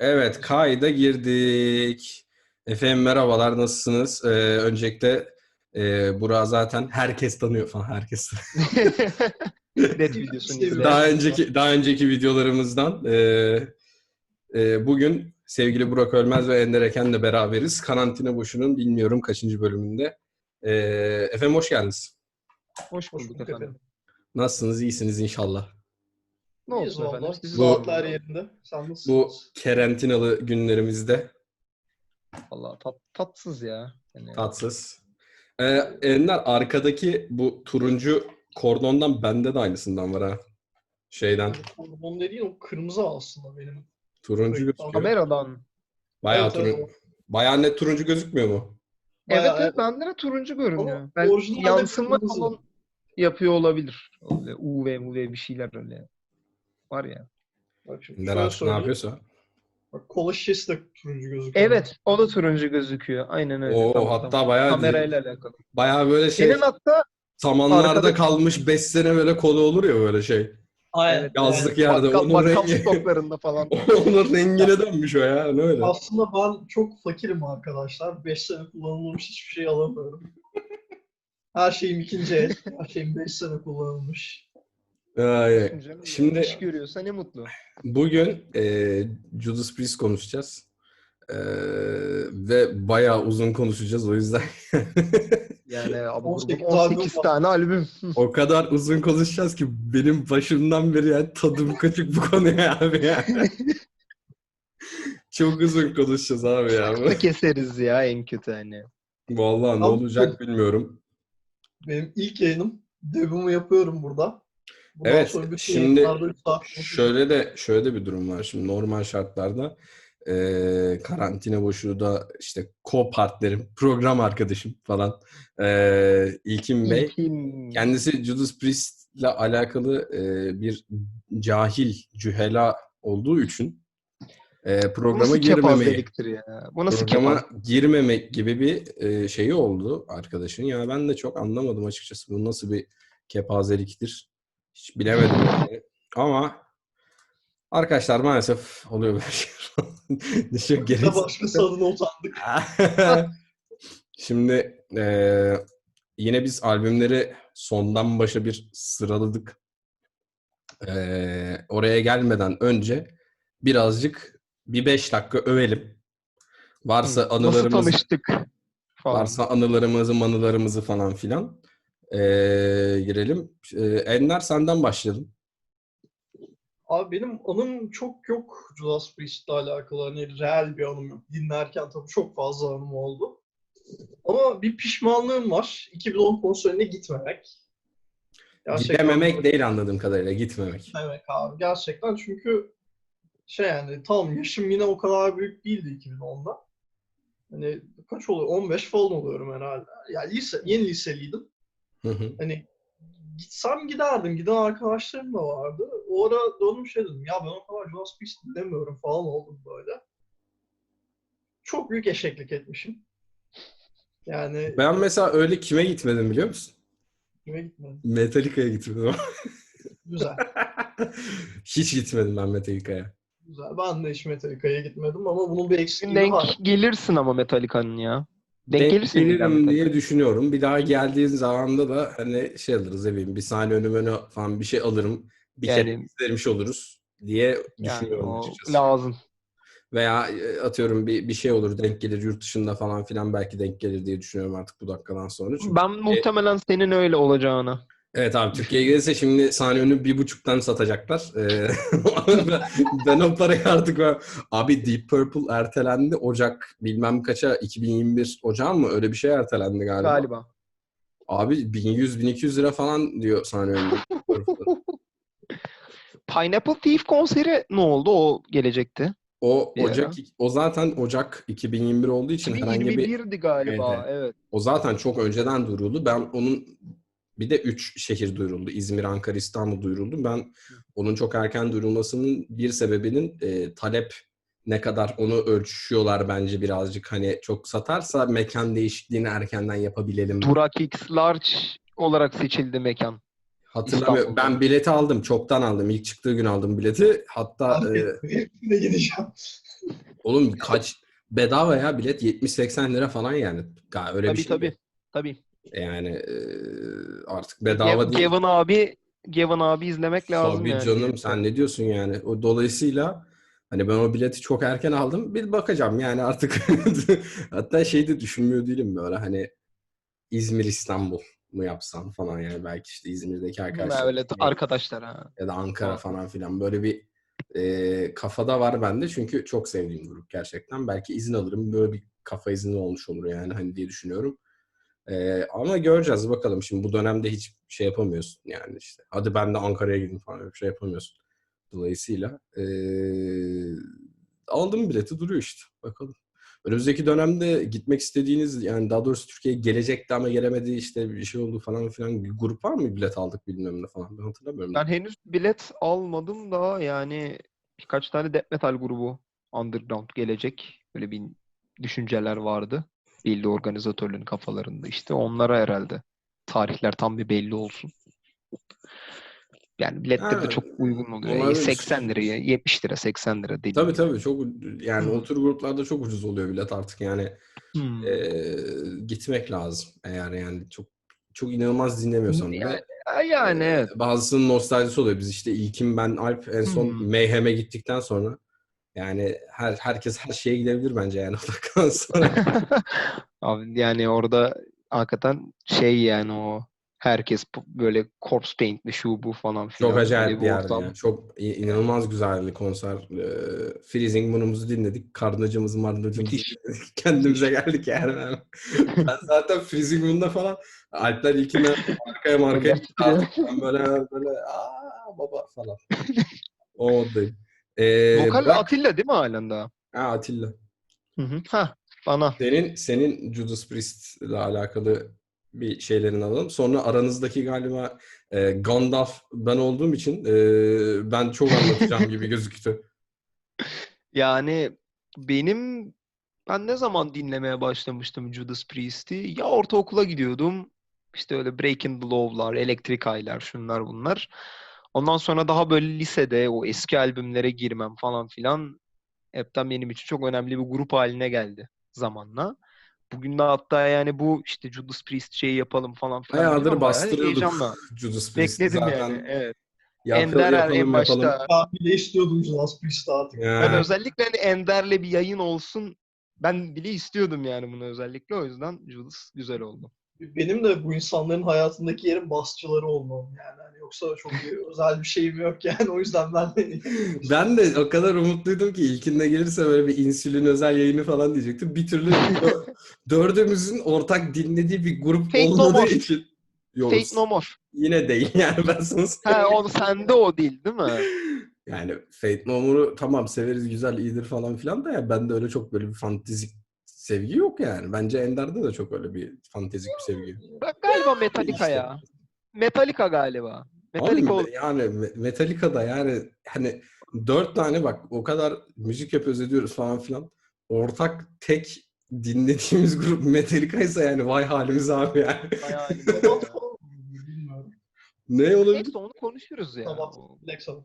Evet, kayda girdik. Efendim merhabalar, nasılsınız? Ee, öncelikle e, Burak'ı zaten herkes tanıyor falan, herkes. Red videosunu daha önceki daha önceki videolarımızdan e, e, bugün sevgili Burak Ölmez ve Ender Eken'le beraberiz. Karantina Boşu'nun bilmiyorum kaçıncı bölümünde. E, efendim hoş geldiniz. Hoş bulduk efendim. Nasılsınız? İyisiniz inşallah. Ne olsun efendim? valla. Siz Bu- Saatler yerinde. Sen nasılsınız? Bu karantinalı günlerimizde valla tat, tatsız ya. Yani, tatsız. E, Ender arkadaki bu turuncu kordondan bende de aynısından var ha. Şeyden. Onun dediğin o kırmızı aslında benim. Turuncu Evet, gözüküyor. kameradan. Bayağı, Evet, evet, turun- bayağı net turuncu gözükmüyor mu? Bayağı- evet evet bende de turuncu görünüyor. Ama Ben yansıma yapıyor olabilir. Öyle UV, UV bir şeyler öyle. Var ya. Bak şimdi Ender artık ne yapıyorsa. Bak kola şişesi de turuncu gözüküyor. Evet o da turuncu gözüküyor. Aynen öyle. Oo, Tamam, hatta tamam. bayağı Kamerayla alakalı. bayağı böyle şey Senin hatta samanlarda arkadaki- kalmış 5 sene böyle kolu olur ya böyle şey. Aynen. Evet, Yazlık evet, yerde bakkal, onun bakkal rengi stoklarında falan. onun rengine dönmüş o ya. Ne öyle? Aslında ben çok fakirim arkadaşlar. 5 sene kullanılmış hiçbir şey alamıyorum. Her şeyim ikinci el. Her şeyim 5 sene kullanılmış. Canım, Şimdi- iş görüyorsa ne mutlu. bugün e, Judas Priest konuşacağız. E, ve bayağı uzun konuşacağız o yüzden. Yani abi, 18 18, albüm var. tane albüm. o kadar uzun konuşacağız ki benim başımdan beri yani tadım kaçık bu konuya abi ya. Çok uzun konuşacağız abi ya. Da keseriz ya en kötü hani. Vallahi ne Abi, olacak bilmiyorum. Benim ilk yayınım. Debut'umu yapıyorum burada. Bundan Evet, şimdi yayınlarda. Şöyle de şöyle de bir durum var. Şimdi normal şartlarda eee karantina boşluğunda işte co-partnerim, program arkadaşım falan eee İlkin Bey. İlkin. Kendisi Judas Priest'le alakalı eee, bir cahil, cühela olduğu için eee, Bu programa nasıl girmemeyi ya? Bu nasıl programa kepaz? girmemek gibi bir eee, şeyi oldu arkadaşın. Ya ben de çok anlamadım açıkçası. Bu nasıl bir kepazeliktir? Hiç bilemedim yani. Ama arkadaşlar maalesef oluyor böyle şeyler. Çok gereksiz. başkası adına utandık. Şimdi eee, yine biz albümleri sondan başa bir sıraladık. Eee, oraya gelmeden önce birazcık bir beş dakika övelim. Varsa Nasıl anılarımız tanıştık? Falan. varsa anılarımızı, manılarımızı falan filan eee, girelim. Eee, Ender senden başlayalım. Abi benim anım çok yok Judas Priest'le alakalı. Hani real bir anım yok. Dinlerken tabii çok fazla anım oldu. Ama bir pişmanlığım var. 2010 konserine gitmemek. Gidememek değil anladığım kadarıyla, gitmemek. Gitmemek abi. Gerçekten çünkü şey yani tamam yaşım yine o kadar büyük değildi 2010'da. Hani kaç oluyor? 15 falan oluyorum herhalde. Ya lise, yeni liseliydim. Hı hı. hani gitsem giderdim. Giden arkadaşlarım da vardı. O ara döndüm şey dedim. Ya ben o kadar Judas Priest dinlemiyorum falan oldum böyle. Çok büyük eşeklik etmişim. Yani Ben mesela öyle kime gitmedim biliyor musun? kime gitmedim. Metallica'ya gitmedim. Güzel. Hiç gitmedim ben Metallica'ya. Güzel. Ben de hiç Metallica'ya gitmedim ama bunun bir eksikliği denk var. gelirsin ama Metallica'nın ya. Denk, gelirsin gelirim diye düşünüyorum. Bir daha geldiğin zamanda da hani şey alırız evim. Bir sahne önü önü falan bir şey alırım. Bir kere Yani- izlemiş oluruz diye Yani düşünüyorum açıkçası. lazım. Veya e, atıyorum bir, bir şey olur denk gelir yurt dışında falan filan belki denk gelir diye düşünüyorum artık bu dakikadan sonra. Çünkü Ben muhtemelen senin öyle olacağına. Evet abi Türkiye'ye gelirse şimdi sahne önü bir buçuktan satacaklar. Ee, ben, o parayı artık Abi Deep Purple ertelendi Ocak bilmem kaça 2021 Ocak mı öyle bir şey ertelendi galiba. Galiba. Abi 1100-1200 lira falan diyor sahne önü. Pineapple Thief konseri ne oldu? O gelecekti. o Bir ara. Ocak o zaten Ocak 2021 olduğu için herhangi bir 2021'di galiba. Evet, Evet. o zaten çok önceden duyuruldu. Ben onun bir de 3 şehir duyuruldu. İzmir, Ankara, İstanbul duyuruldu. Ben onun çok erken duyurulmasının bir sebebinin e, talep ne kadar onu ölçüşüyorlar bence birazcık. Hani çok satarsa mekan değişikliğini erkenden yapabilelim. Durak X Large olarak seçildi mekan. Hatırlamıyorum. İstanbul'da. Ben bileti aldım. Çoktan aldım. İlk çıktığı gün aldım bileti. Hatta e, Ne gideceğim. oğlum kaç bedava ya bilet 70-80 lira falan yani. Öyle bir Tabii şey. tabii. Tabii. Yani e, artık bedava değil. Gavin abi Gavin abi izlemek lazım Tabii yani. canım sen ne diyorsun yani? O dolayısıyla hani ben o bileti çok erken aldım. Bir bakacağım yani artık. Hatta şey de düşünmüyor değilim böyle hani İzmir İstanbul mu yapsam falan yani belki işte İzmir'deki arkadaşlar Öyle arkadaşlar ha. ya da Ankara falan filan böyle bir e, kafada var bende çünkü çok sevdiğim grup gerçekten. Belki izin alırım böyle bir kafa izni olmuş olur yani hani diye düşünüyorum. E, ama göreceğiz bakalım şimdi bu dönemde hiç şey yapamıyorsun yani işte. Hadi ben de Ankara'ya gideyim falan öyle bir şey yapamıyorsun. Dolayısıyla e, aldım bileti duruyor işte bakalım. Önümüzdeki dönemde gitmek istediğiniz yani daha doğrusu Türkiye'ye gelecekti ama gelemedi işte bir şey oldu falan filan bir grup var mı bilet aldık bilmem ne falan ben hatırlamıyorum. Ben henüz bilet almadım da yani birkaç tane death metal grubu underground gelecek. Böyle bir düşünceler vardı. Belli organizatörlerin kafalarında işte. Onlara herhalde tarihler tam bir belli olsun. Yani biletler Ha, de çok uygun oluyor. olabilir. 80 liraya, 70 lira, 80 lira dediğim Tabii tabii çok yani Hı. o tür gruplarda çok ucuz oluyor bilet artık yani Hmm. eee, gitmek lazım eğer yani çok çok inanılmaz dinlemiyorsan bile. Yani, yani Eee, evet. Bazısının nostaljisi oluyor. Biz işte İlkim ben Alp en son Hmm. Mayhem'e gittikten sonra yani her herkes her şeye gidebilir bence yani o dakikadan sonra. Abi yani orada hakikaten şey yani o herkes böyle corpse paint'li şu bu falan filan. Çok acayip bir yerdi ortam. ya. Çok inanılmaz güzeldi konser. Eee Freezing Moon'umuzu dinledik. Karnacımızı marnacımızı. Kendimize geldik yani. ben zaten Freezing Moon'da falan Alpler ilkinden arkaya markaya çıkardık. Ben böyle böyle aa baba falan. O moddayım. Eee Vokal bırak- Atilla değil mi halen daha? Ha, Atilla. Hı hı. Hah, bana. Senin senin Judas Priest ile alakalı bir şeylerini alalım. Sonra aranızdaki galiba e, Gandalf ben olduğum için e, ben çok anlatacağım gibi gözüktü. Yani benim ben ne zaman dinlemeye başlamıştım Judas Priest'i? Ya ortaokula gidiyordum. İşte öyle Breaking the Law'lar, Electric Eye'ler, şunlar bunlar. Ondan sonra daha böyle lisede o eski albümlere girmem falan filan hepten benim için çok önemli bir grup haline geldi zamanla. Bugün de hatta yani bu işte Judas Priest şeyi yapalım falan filan Bayağıdır ama bastırıyorduk heyecanla Judas Priest'i bekledim zaten. yani. Evet. Yap- Ender en yapalım, başta. yapalım. Ben bile istiyordum Judas Priest'i artık. Ya, Ben özellikle hani Ender'le bir yayın olsun. Ben bile istiyordum yani bunu özellikle. O yüzden Judas güzel oldu. Benim de bu insanların hayatındaki yerim basçıları olmam yani. Hani yoksa çok bir özel bir şeyim yok yani. O yüzden ben de ben de o kadar umutluydum ki ilkinde gelirse böyle bir insülin özel yayını falan diyecektim. Bir türlü dö- dördümüzün ortak dinlediği bir grup Fate No olmadığı More. için. Yok, Fate No More. yine değil yani ben sana Ha söyleyeyim. o sende o değil değil mi? Yani Fate No More'u tamam severiz güzel iyidir falan filan da ya bende öyle çok böyle bir fantezik sevgi yok yani. Bence Ender'de de çok öyle bir fantezik bir sevgi. Bak galiba Metallica ya. Metallica galiba. Abi, Metallica ol- yani Me- Metallica'da yani hani dört tane bak o kadar müzik yapıyoruz ediyoruz falan filan. Ortak tek dinlediğimiz grup Metallica ise yani vay halimiz abi yani. bilmiyorum. ne olabilir? Neyse onu konuşuruz ya. Sabbath, O, Black Sabbath.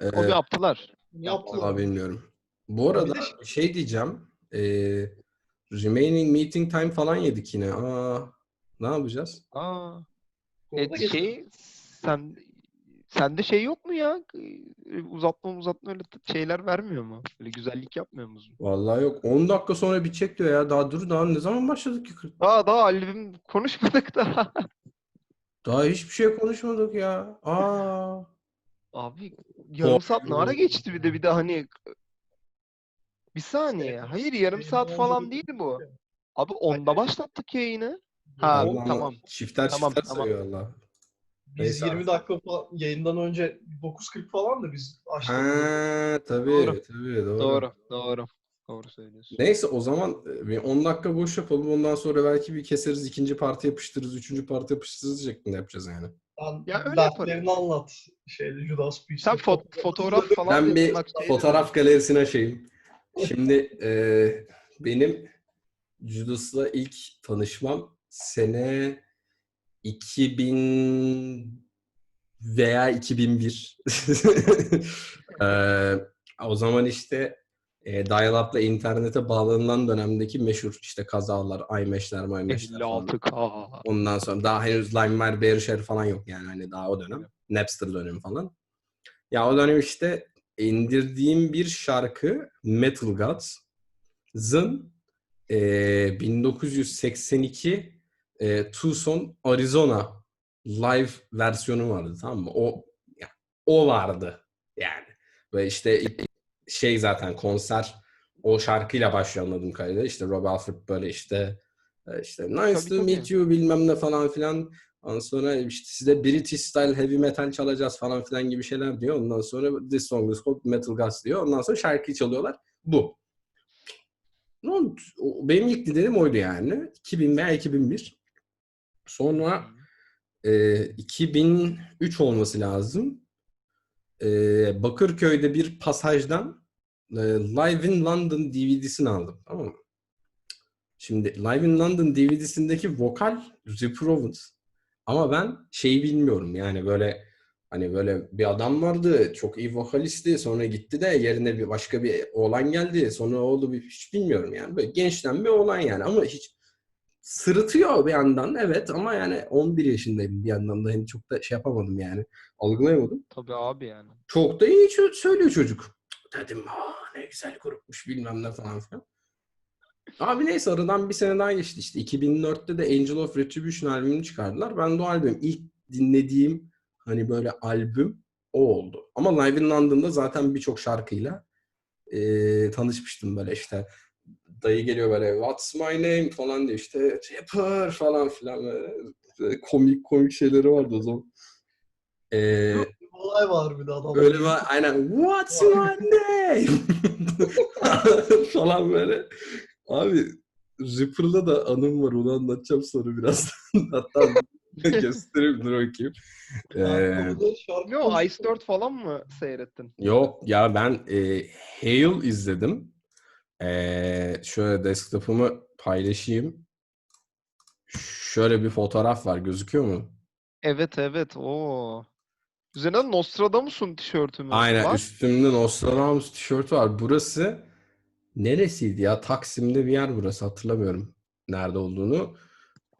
Ee, o bir yaptılar. Yaptılar. Vallahi bilmiyorum. Bu arada şey diyeceğim. Eee, remaining meeting time falan yedik yine. Aa, ne yapacağız? Aa, e, şey sen sende şey yok mu ya? E, Uzatma uzatma öyle şeyler vermiyor mu? Böyle güzellik yapmıyor musun? Vallahi yok. 10 dakika sonra bitecek diyor ya. Daha dur daha ne zaman başladık ki? Daha daha albüm konuşmadık daha. Daha hiçbir şey konuşmadık ya. Aa. Abi yarım saat ne ara geçti bir de bir de hani bir saniye. Hayır yarım saat falan değil bu. Abi 10'da başlattık yayını. Ha Allah'ım, tamam. Çifter Tamam, çifter tamam. sayıyor Allah. Biz Neyse 20 abi. dakika falan yayından önce 9.40 falan da biz açtık. Ha tabii Doğru. tabii doğru. Doğru, doğru. Doğru söylüyorsun. Neyse o zaman e, bir 10 dakika boş yapalım. Ondan sonra belki bir keseriz. ikinci parti yapıştırırız. Üçüncü parti yapıştırırız şeklinde yapacağız yani. Sen Ya öyle dertlerini anlat. Şeyde Judas Priest'te. Sen fo- fotoğraf falan Ben bir yapmak fotoğraf galerisine açayım. Şimdi e, benim Judas'la ilk tanışmam sene 2000 veya 2001. Ee, o zaman işte e, dial-up'la internete bağlanılan dönemdeki meşhur işte kazalar, iMesh'ler, MyMesh'ler falan. 56K. Ondan sonra daha henüz LimeWire, Bearshare falan yok yani hani daha o dönem. Napster dönemi falan. Ya o dönem işte indirdiğim bir şarkı Metal Gods'ın e, 1982 e, Tucson, Arizona live versiyonu vardı tamam mı? O ya, o vardı yani. Ve işte şey zaten konser o şarkıyla başlıyor anladığım kadarıyla. İşte Rob Alford böyle işte e, işte nice Tabii, to tabii. meet you bilmem ne falan filan. Ondan sonra işte size British style heavy metal çalacağız falan filan gibi şeyler diyor. Ondan sonra this song is called Metal Gods diyor. Ondan sonra şarkıyı çalıyorlar. Bu. Benim ilk dinlediğim oydu yani. 2000 veya 2001. Sonra e, 2003 olması lazım. E, Bakırköy'de bir pasajdan e, Live in London DVD'sini aldım. Tamam mı? Şimdi Live in London DVD'sindeki vokal Rip Owens. Ama ben şeyi bilmiyorum yani böyle hani böyle bir adam vardı çok iyi vokalisti sonra gitti de yerine bir başka bir oğlan geldi sonra oldu bir hiç bilmiyorum yani böyle gençten bir oğlan yani ama hiç sırıtıyor bir yandan evet ama yani 11 yaşındayım bir yandan da hani çok da şey yapamadım yani algılayamadım. Tabii abi yani. Çok da iyi söylüyor çocuk. Dedim aa ne güzel grupmuş bilmem ne falan filan. Abi neyse aradan bir sene daha geçti işte. 2004'te de Angel of Retribution albümünü çıkardılar. Ben de o albüm ilk dinlediğim hani böyle albüm o oldu. Ama Live in London'da zaten birçok şarkıyla eee, tanışmıştım böyle işte. Dayı geliyor böyle What's my name falan diyor işte Rapper falan filan böyle. Böyle komik komik şeyleri vardı o zaman. Bir olay var bir de adam. Öyle var aynen What's your name? falan böyle. Abi Ripper'la da anım var onu anlatacağım sonra biraz. Hatta göstereyim dur bakayım. Ee, Ne o Ice 4 falan mı seyrettin? yok ya ben e, Hail izledim. Ee, şöyle desktop'umu paylaşayım. Şöyle bir fotoğraf var gözüküyor mu? Evet evet o. Üzerine Nostradamus'un tişörtü mü Aynen var? üstümde Nostradamus tişörtü var. Burası neresiydi ya? Taksim'de bir yer burası. Hatırlamıyorum nerede olduğunu.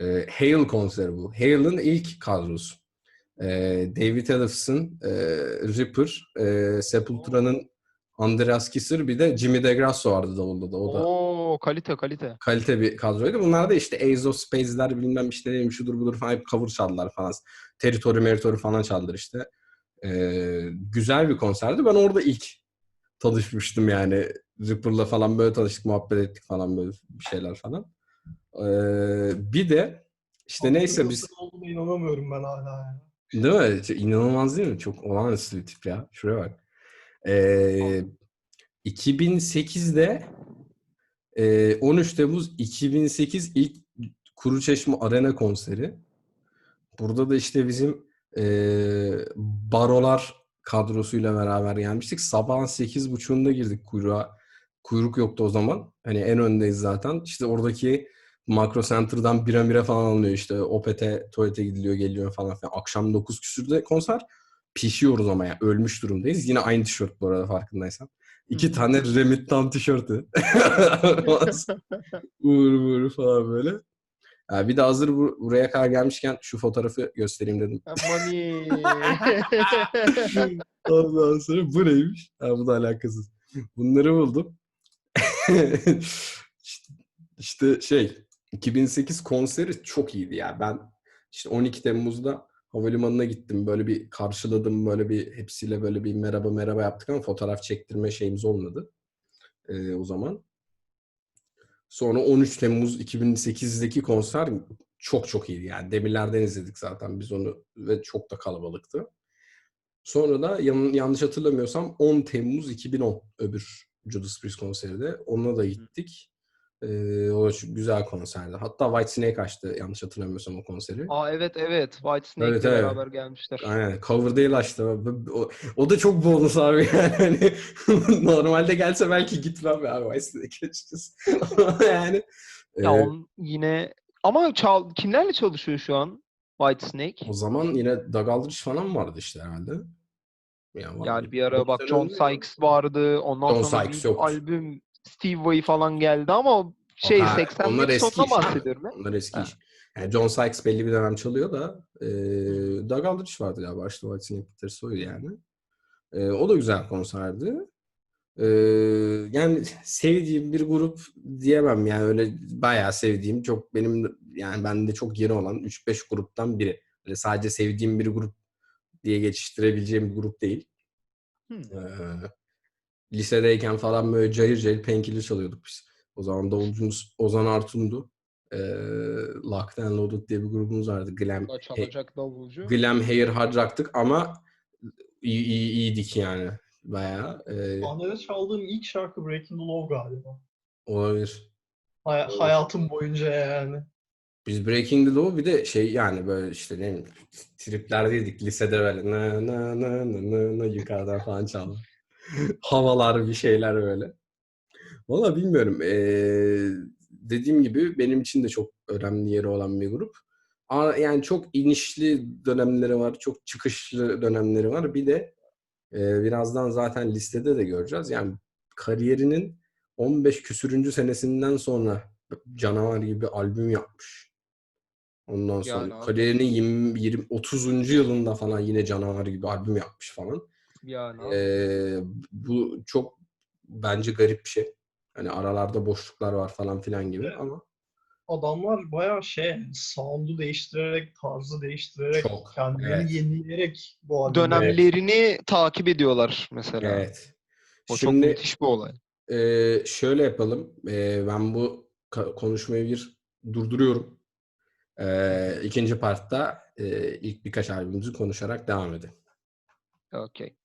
Ee, Hale konseri bu. Hale'ın ilk kadrosu. Ee, David Ellefson, e, Ripper, e, Sepultura'nın Andreas Kisser bir de Jimmy DeGrasso vardı davulda da. O da Oo kalite kalite. kalite bir kadroydu. Bunlar da işte Ace of Space'ler bilmem işte neymiş şudur budur falan hep cover çaldılar falan. Territory Meritory falan çaldılar işte. Ee, güzel bir konserdi. Ben orada ilk tanışmıştım yani. Ripper'la falan böyle tanıştık, muhabbet ettik falan böyle bir şeyler falan. Ee, bir de işte neyse biz Olduğuna inanamıyorum ben hala ya. Değil mi? Çok İnanılmaz değil mi? Çok olağanüstü bir tip ya. Şuraya bak. Ee, 2008'de e, 13 Temmuz 2008 ilk Kuruçeşme Arena konseri. Burada da işte bizim e, barolar kadrosuyla beraber gelmiştik. Sabahın 8.30'unda girdik kuyruğa. Kuyruk yoktu o zaman. Hani en öndeyiz zaten. İşte oradaki Makro Center'dan bira mira falan alınıyor işte. Opet'e, tuvalete gidiliyor, geliyor falan filan. Akşam 9 küsürde konser. Pişiyoruz ama ya. Ölmüş durumdayız. Yine aynı tişört bu arada farkındaysan. İki hı. tane Remittan tişörtü. Uğur uğur falan böyle. Ha, bir de hazır bu- buraya kadar gelmişken şu fotoğrafı göstereyim dedim. Money. Ondan sonra bu neymiş? Ha, bu da alakasız. Bunları buldum. işte, işte şey 2008 konseri çok iyiydi ya. Ben işte 12 Temmuz'da havalimanına gittim. Böyle bir karşıladım. Böyle bir hepsiyle böyle bir merhaba merhaba yaptık ama fotoğraf çektirme şeyimiz olmadı. Ee, o zaman. Sonra 13 Temmuz 2008'deki konser çok çok iyiydi. Yani Demirler'den izledik zaten biz onu ve çok da kalabalıktı. Sonra da yan- yanlış hatırlamıyorsam 10 Temmuz 2010 öbür Judas Priest konseri de. Ona da gittik. Ee, o da çok güzel konserdi. Hatta Whitesnake açtı yanlış hatırlamıyorsam o konseri. Aa evet evet. White Snake'le Evet, evet. beraber gelmişler. Aynen. Cover değil açtı. O, o da çok bonus abi yani. Hani normalde gelse belki gitmem ya Whitesnake açacağız. Ama yani Ya e, on yine ama çal kimlerle çalışıyor şu an? Whitesnake. O zaman yine Doug Aldrich falan vardı işte herhalde. Ya var. Yani bir ara bak John. Sykes vardı. Ondan John sonra Sykes yoktu. albüm Steve Vai falan geldi ama şey Ha, 80'lerin onlar eski sonuna iş bahsediyorum ya. Onlar eski Ha. iş. Yani John Sykes belli bir dönem çalıyor da e, Doug Aldrich vardı galiba. İşte Whitesnake gitarist oydu yani. E, o da güzel konserdi. E, yani sevdiğim bir grup diyemem yani öyle bayağı sevdiğim çok benim yani bende çok yeri olan 3-5 gruptan biri. Öyle sadece sevdiğim bir grup diye geçiştirebileceğim bir grup değil. Hmm. Ee, lisedeyken falan böyle cayır cayır Painkiller çalıyorduk biz. O zaman davulcumuz Ozan Artun'du. Ee, Locked and Loaded diye bir grubumuz vardı. Glam, çalacak davulcu. Glam Hair Hard Rock'tık ama iyi, iyi, iyiydik yani. Bayağı. Ee, Sahnede çaldığım ilk şarkı Breaking the Law galiba. olabilir. Hay- hayatım boyunca yani. Biz Breaking the Law bir de şey yani böyle işte ne bileyim triplerdeydik lisede böyle na na na na na na yukarıdan falan çaldı. Havalar bir şeyler böyle. Valla bilmiyorum. Ee, dediğim gibi benim için de çok önemli yeri olan bir grup. Yani çok inişli dönemleri var, çok çıkışlı dönemleri var. Bir de e, birazdan zaten listede de göreceğiz. Yani kariyerinin 15 küsürüncü senesinden sonra canavar gibi albüm yapmış. Ondan sonra Yani kariyerinin 20, 20 30. yılında falan yine canavar gibi albüm yapmış falan. Yani. Ee, bu çok bence garip bir şey. Hani aralarda boşluklar var falan filan gibi Evet. ama Adamlar bayağı şey, sound'u değiştirerek, tarzı değiştirerek, Çok, kendilerini evet. yenileyerek bu albümü Dönemlerini takip ediyorlar mesela. evet. O çok Şimdi müthiş bir olay. e, şöyle yapalım. E, ben bu konuşmayı bir durduruyorum. E, ikinci partta e, ilk birkaç albümümüzü konuşarak devam edelim. Okey.